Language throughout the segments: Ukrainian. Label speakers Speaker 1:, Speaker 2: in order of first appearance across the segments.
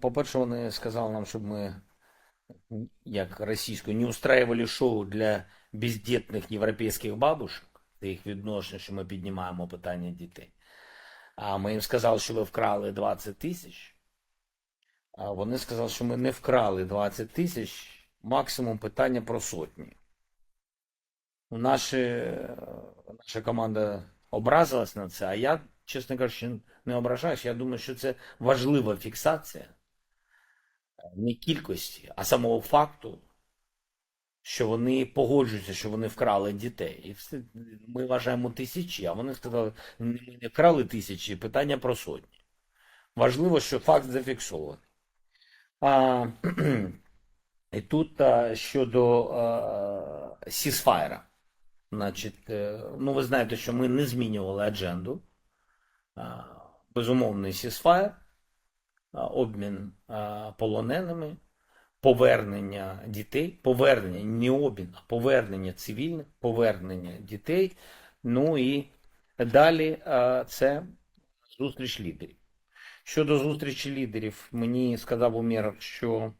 Speaker 1: по-перше, вони сказали нам, щоб ми, як російською, не устраивали шоу для бездітних європейських бабушек. Це їх відношення, що ми піднімаємо питання дітей. А ми їм сказали, що ви вкрали 20 тисяч. А вони сказали, що ми не вкрали 20 тисяч, максимум питання про сотні. Ну, Наші, наша команда образилась на це, а я, чесно кажучи, не ображаюсь. Я думаю, що це важлива фіксація не кількості, а самого факту, що вони погоджуються, що вони вкрали дітей. І все, ми вважаємо тисячі, а вони сказали, ми не вкрали тисячі, питання про сотні. Важливо, що факт зафіксований. А, і тут а, щодо сісфайра. Значить, е, ну ви знаєте, що ми не змінювали адженду. Безумовний сісфайр, обмін полоненими, повернення дітей, повернення, не обмін, а повернення цивільних, повернення дітей. Ну і далі це зустріч лідерів. Щодо зустрічі лідерів, мені сказав Умєров, що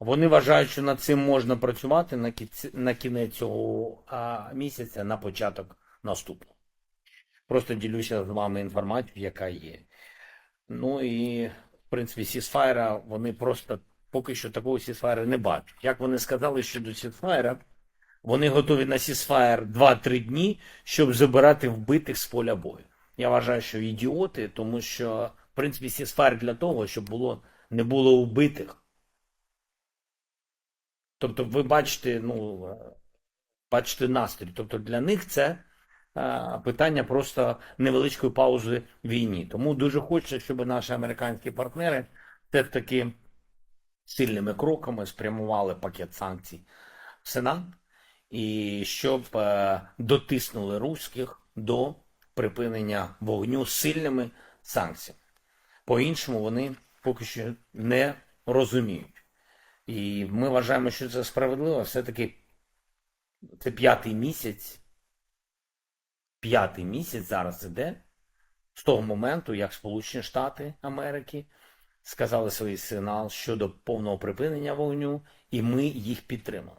Speaker 1: вони вважають, що над цим можна працювати на, кінці, на кінець цього місяця, на початок наступного. Просто ділюся з вами інформацією, яка є. Ну і, в принципі, сісфайра, вони просто поки що такого сісфайра не бачать. Як вони сказали щодо сісфайра, вони готові на сісфайр 2-3 дні, щоб забирати вбитих з поля бою. Я вважаю, що ідіоти, тому що, в принципі, сісфайр для того, щоб було, не було вбитих. Тобто, ви бачите, ну, бачите настрій. Тобто для них це питання просто невеличкої паузи війні. Тому дуже хочеться, щоб наші американські партнери все-таки сильними кроками спрямували пакет санкцій в Сенат і щоб е, дотиснули руських до припинення вогню сильними санкціями. По-іншому вони поки що не розуміють. І ми вважаємо, що це справедливо. Все-таки це п'ятий місяць. П'ятий місяць зараз іде з того моменту, як Сполучені Штати Америки сказали свій сигнал щодо повного припинення вогню, і ми їх підтримали.